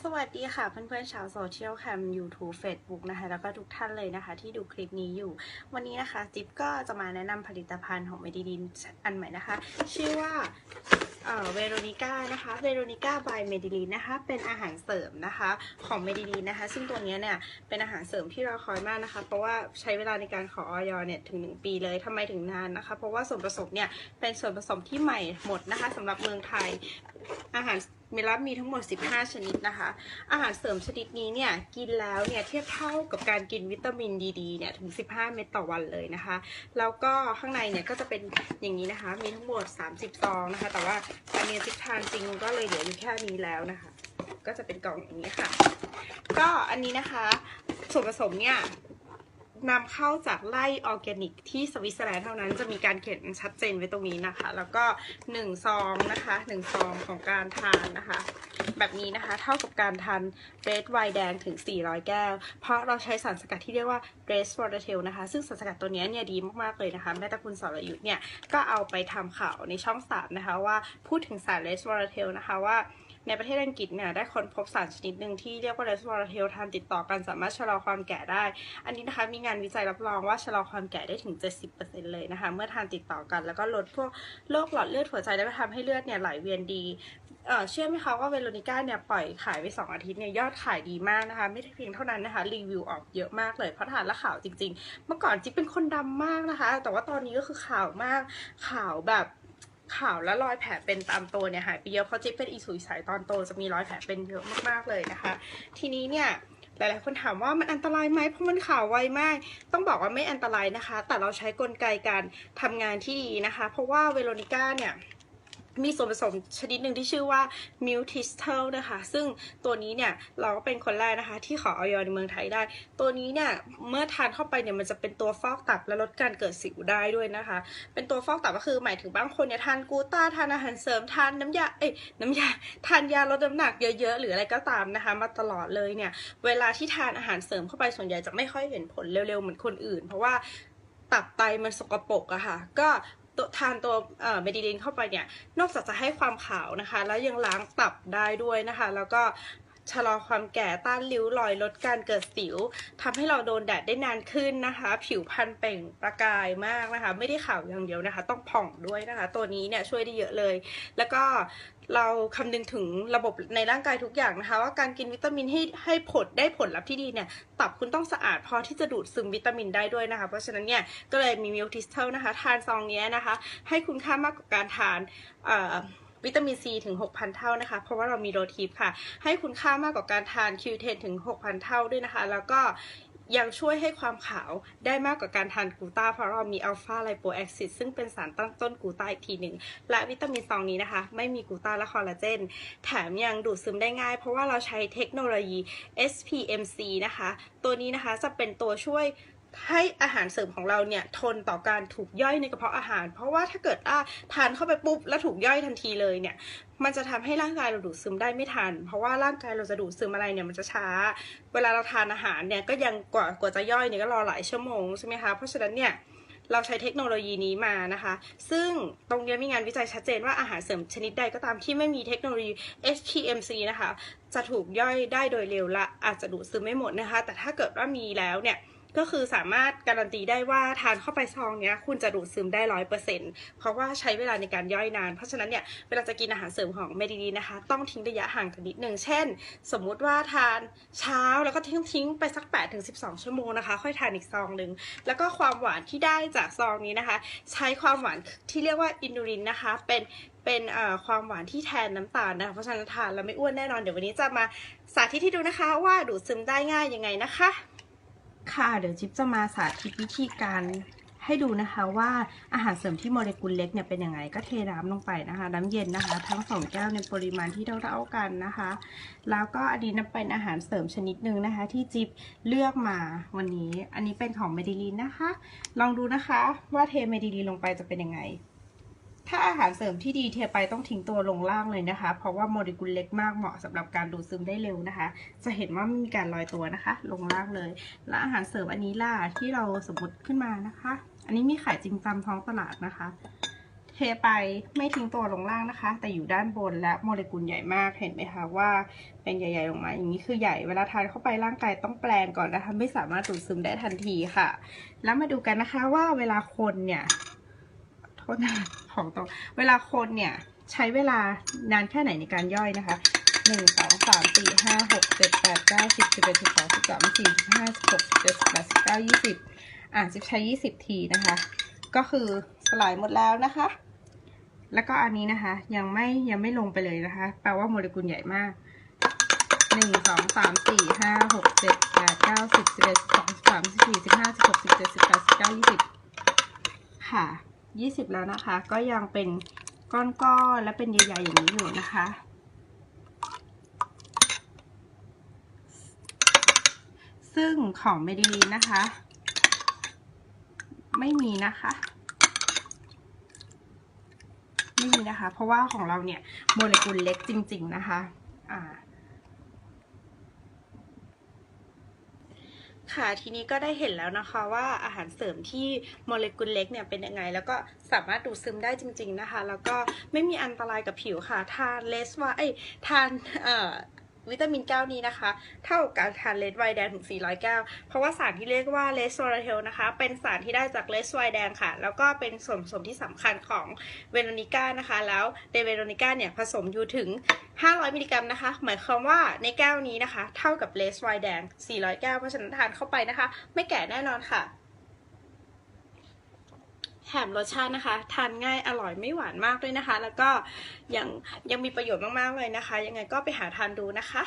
สวัสดีค่ะเพื่อนๆชาวโซเชียลแคม YouTube Facebook นะคะ แล้วก็ทุกท่านเลยนะคะ ที่ดูคลิปนี้อยู่ วันนี้นะคะ จิ๊บก็จะมาแนะนำผลิตภัณฑ์ของเมดิลินอันใหม่นะคะ ชื่อว่าเวโรนิก้านะคะเวโรนิก้าบายเมดิลินนะคะ เป็นอาหารเสริมนะคะของเมดิลินนะคะ ซึ่งตัวนี้เนี่ยเป็นอาหารเสริมที่เราคอยมากนะคะ เพราะว่าใช้เวลาในการขอออยเนี่ยถึง 1 ปีเลยทำไมถึงนานนะคะ เพราะว่าส่วนผสมเนี่ยเป็นส่วนผสมที่ใหม่หมดนะคะสำหรับเมืองไทยอาหาร เมลับมีทั้งหมด 15 ชนิดนะคะ อาหารเสริมชนิดนี้เนี่ยกินแล้วเนี่ยเทียบเท่ากับการกินวิตามินดีๆเนี่ยถึง 15 เม็ดต่อวันเลยนะคะ แล้วก็ข้างในเนี่ยก็จะเป็นอย่างนี้นะคะ มีทั้งหมด 30 ซองนะคะ แต่ว่าอันนี้ทิกทานจริงก็เลยเหลืออยู่แค่นี้แล้วนะคะ ก็จะเป็นกล่องอย่างนี้ค่ะ ก็อันนี้นะคะส่วนผสมเนี่ย นำเข้าจากไร่ออร์แกนิก ที่สวิตเซอร์แลนด์เท่านั้นจะมีการเขียนชัดเจนไว้ตรงนี้นะคะ แล้วก็1ซองนะคะ1ซองของการทานนะคะ แบบนี้นะคะเท่ากับการทานเรดไวน์แดงถึง 400 แก้ว เพราะเราใช้สารสกัดที่เรียกว่าเรสฟอร์เทลนะคะ ซึ่งสารสกัดตัวนี้เนี่ยดีมากๆเลยนะคะ แม่ตะคุณสรยุทธ์เนี่ยก็เอาไปทำข่าวในช่องสามนะคะว่าพูดถึงสารเรสฟอร์เทลนะคะว่า ในประเทศอังกฤษเนี่ยได้ค้นพบสารชนิดหนึ่งที่เรียกว่าเรสวอร์เทลทานติดต่อกันสามารถชะลอความแก่ได้ อันนี้นะคะมีงานวิจัยรับรองว่าชะลอความแก่ได้ถึง 70%เลยนะคะ เมื่อทานติดต่อกันแล้วก็ลดพวกโรคหลอดเลือดหัวใจและทำให้เลือดเนี่ยไหลเวียนดีเออเชื่อไหมคะว่าเวโรนิก้าเนี่ยปล่อยขายไป 2 อาทิตย์เนี่ยยอดขายดีมากนะคะ ไม่ใช่เพียงเท่านั้นนะคะรีวิวออกเยอะมากเลยเพราะทานแล้วขาวจริง ๆ เมื่อก่อนจิ๊บเป็นคนดำมากนะคะ แต่ว่าตอนนี้ก็คือข่าวมากข่าวแบบ ขาวและรอยแผลเป็นตามตัวเนี่ยหายไปเยอะเพราะจิ๊บเป็นอีสุยสายตอนโตจะมีรอยแผลเป็นเยอะมากๆเลยนะคะ ทีนี้เนี่ยหลายๆคนถามว่ามันอันตรายไหมเพราะมันขาวไวมาก ต้องบอกว่าไม่อันตรายนะคะ แต่เราใช้กลไกการทำงานที่ดีนะคะ เพราะว่าเวโรนิก้าเนี่ย มีส่วนผสมชนิดหนึ่งที่ชื่อว่ามิวทิสเทลนะคะ ซึ่งตัวนี้เนี่ยเราก็เป็นคนแรกนะคะ ที่ขอออยในเมืองไทยได้ ตัวนี้เนี่ยเมื่อทานเข้าไปเนี่ยมันจะเป็นตัวฟอกตับและลดการเกิดสิวได้ด้วยนะคะ เป็นตัวฟอกตับก็คือหมายถึงบางคนเนี่ยทานกูต้าทานอาหารเสริมทานน้ำยาเอ้ยน้ำยาทานยาลดน้ำหนักเยอะๆหรืออะไรก็ตามนะคะ มาตลอดเลยเนี่ยเวลาที่ทานอาหารเสริมเข้าไปส่วนใหญ่จะไม่ค่อยเห็นผลเร็วๆเหมือนคนอื่น เพราะว่าตับไตมันสกปรกอะค่ะ ก็ ทานตัวเมดิลินเข้าไปเนี่ย นอกจากจะให้ความขาวนะคะ แล้วยังล้างตับได้ด้วยนะคะ แล้วก็ ชะลอความแก่ต้านริ้วรอยลดการเกิดสิวทำให้เราโดนแดดได้นานขึ้นนะคะ ผิวพรรณเปล่งประกายมากนะคะ ไม่ได้ขาวอย่างเดียวนะคะ ต้องผ่องด้วยนะคะ ตัวนี้เนี่ยช่วยได้เยอะเลย แล้วก็เราคำนึงถึงระบบในร่างกายทุกอย่างนะคะ ว่าการกินวิตามินให้ให้ผลได้ผลลัพธ์ที่ดีเนี่ยตับคุณต้องสะอาดพอที่จะดูดซึมวิตามินได้ด้วยนะคะ เพราะฉะนั้นเนี่ยก็เลยมีมิลทิสเทลนะคะ ทานซองนี้นะคะ ให้คุณค่ามากกว่าการทาน วิตามินซีถึง 6,000 เท่านะคะ เพราะว่าเรามีโรทิปค่ะ ให้คุณค่ามากกว่าการทาน Q10 ถึง 6,000 เท่าด้วยนะคะ แล้วก็ยังช่วยให้ความขาวได้มากกว่าการทานกูต้าเพราะเรามีอัลฟาไลโปแอซิดซึ่งเป็นสารตั้งต้นกูต้าอีกทีหนึ่ง และวิตามินซองนี้นะคะ ไม่มีกูต้าและคอลลาเจน แถมยังดูดซึมได้ง่าย เพราะว่าเราใช้เทคโนโลยี SPMC นะคะ ตัวนี้นะคะจะเป็นตัวช่วย ให้อาหารเสริมของเราเนี่ยทนต่อการถูกย่อยในกระเพาะอาหาร เพราะว่าถ้าเกิดอ่าทานเข้าไปปุ๊บแล้วถูกย่อยทันทีเลยเนี่ยมันจะทำให้ร่างกายเราดูดซึมได้ไม่ทัน เพราะว่าร่างกายเราจะดูดซึมอะไรเนี่ยมันจะช้า เวลาเราทานอาหารเนี่ยก็ยังกว่ากว่าจะย่อยเนี่ยก็รอหลายชั่วโมงใช่ไหมคะเพราะฉะนั้นเนี่ยเราใช้เทคโนโลยีนี้มานะคะ ซึ่งตรงนี้มีงานวิจัยชัดเจนว่าอาหารเสริมชนิดใดก็ตามที่ไม่มีเทคโนโลยี HPMC นะคะ จะถูกย่อยได้โดยเร็วและอาจจะดูดซึมไม่หมดนะคะ แต่ถ้าเกิดว่ามีแล้วเนี่ย ก็คือสามารถการันตีได้ว่าทานเข้าไปซองเนี้ยคุณจะดูดซึมได้ร้อยเปอร์เซ็นต์เพราะว่าใช้เวลาในการย่อยนาน เพราะฉะนั้นเนี่ยเวลาจะกินอาหารเสริมของเมดีดีนะคะ ต้องทิ้งระยะห่างกันนิดนึง เช่น สมมุติว่าทานเช้าแล้วก็ทิ้งทิ้งไปสัก8ปดถึงสิชั่วโมงนะคะ ค่อยทานอีกซองหนึ่งแล้วก็ความหวานที่ได้จากซองนี้นะคะ ใช้ความหวานที่เรียกว่าอินูรินนะคะ เป็นเป็นความหวานที่แทนน้ำตาลนะคะเพราะฉะนั้นทานแล้วไม่อ้วนแน่นอนเดี๋ยววันนี้จะมาสาธิตให้ดูนะคะ ว่าดูดซึมได้ง่ายยังไงนะคะ ค่ะ เดี๋ยวจิ๊บจะมาสาธิตวิธีการให้ดูนะคะว่าอาหารเสริมที่โมเลกุลเล็กเนี่ยเป็นยังไงก็เทน้ำลงไปนะคะ น้ำเย็นนะคะ ทั้งสองแก้วในปริมาณที่เท่าๆกันนะคะ แล้วก็อันนี้เป็นอาหารเสริมชนิดหนึ่งนะคะ ที่จิ๊บเลือกมาวันนี้ อันนี้เป็นของเมดิลีนนะคะ ลองดูนะคะว่าเทเมดิลีนลงไปจะเป็นยังไง ถ้าอาหารเสริมที่ดีเทไปต้องทิ้งตัวลงล่างเลยนะคะ เพราะว่าโมเลกุลเล็กมากเหมาะสำหรับการดูดซึมได้เร็วนะคะ จะเห็นว่ามีการลอยตัวนะคะ ลงล่างเลย และอาหารเสริมอันนี้ล่ะที่เราสมมติขึ้นมานะคะ อันนี้มีขายจริงตามท้องตลาดนะคะเทเทไปไม่ทิ้งตัวลงล่างนะคะ แต่อยู่ด้านบนและโมเลกุลใหญ่มากเห็นไหมคะว่าเป็นใหญ่ๆลงมาอย่างนี้คือใหญ่เวลาทานเข้าไปร่างกายต้องแปลงก่อนนะคะ ไม่สามารถดูดซึมได้ทันทีค่ะ แล้วมาดูกันนะคะว่าเวลาคนเนี่ยโทษนะ ของตรงเวลาคนเนี่ยใช้เวลานานแค่ไหนในการย่อยนะคะหนึ่งสองสามสี่ห้าหกเจ็ดแปดเก้าสิบสิบเอ็ดสิบสองสิบสามสิบสี่สิบห้าสิบหกสิบเจ็ดสิบแปดสิบเก้ายี่สิบอะจิบใช้ยี่สิบทีนะคะ ก็คือสลายหมดแล้วนะคะ แล้วก็อันนี้นะคะ ยังไม่ยังไม่ลงไปเลยนะคะ แปลว่าโมเลกุลใหญ่มากหนึ่งสองสามสี่ 20 แล้วนะคะ ก็ยังเป็นก้อนๆและเป็นใหญ่ๆอย่างนี้อยู่นะคะ ซึ่งของเมดิลีนนะคะ ไม่มีนะคะไม่มีนะคะ เพราะว่าของเราเนี่ยโมเลกุลเล็กจริง ๆ นะคะ อ่า ค่ะทีนี้ก็ได้เห็นแล้วนะคะว่าอาหารเสริมที่โมเลกุลเล็กเนี่ยเป็นยังไง แล้วก็สามารถดูดซึมได้จริง ๆนะคะ แล้วก็ไม่มีอันตรายกับผิวค่ะ ทานเลสว่าไอ้ทานเอ่อ วิตามินแก้วนี้นะคะ เท่ากับการทานเลสไวน์แดงถึง 400 แก้ว เพราะว่าสารที่เรียกว่าเลสโซลาเทลนะคะ เป็นสารที่ได้จากเลสไวน์แดงค่ะ แล้วก็เป็นส่วนผสมที่สำคัญของเวโรนิก้านะคะ แล้วในเวโรนิก้าเนี่ยผสมอยู่ถึง 500 มิลลิกรัมนะคะ หมายความว่าในแก้วนี้นะคะ เท่ากับเลสไวน์แดง 400 แก้ว เพราะฉะนั้นทานเข้าไปนะคะ ไม่แก่แน่นอนค่ะ แถมรสชาตินะคะ ทานง่ายอร่อยไม่หวานมากด้วยนะคะ แล้วก็ยังยังมีประโยชน์มากๆเลยนะคะ ยังไงก็ไปหาทานดูนะคะ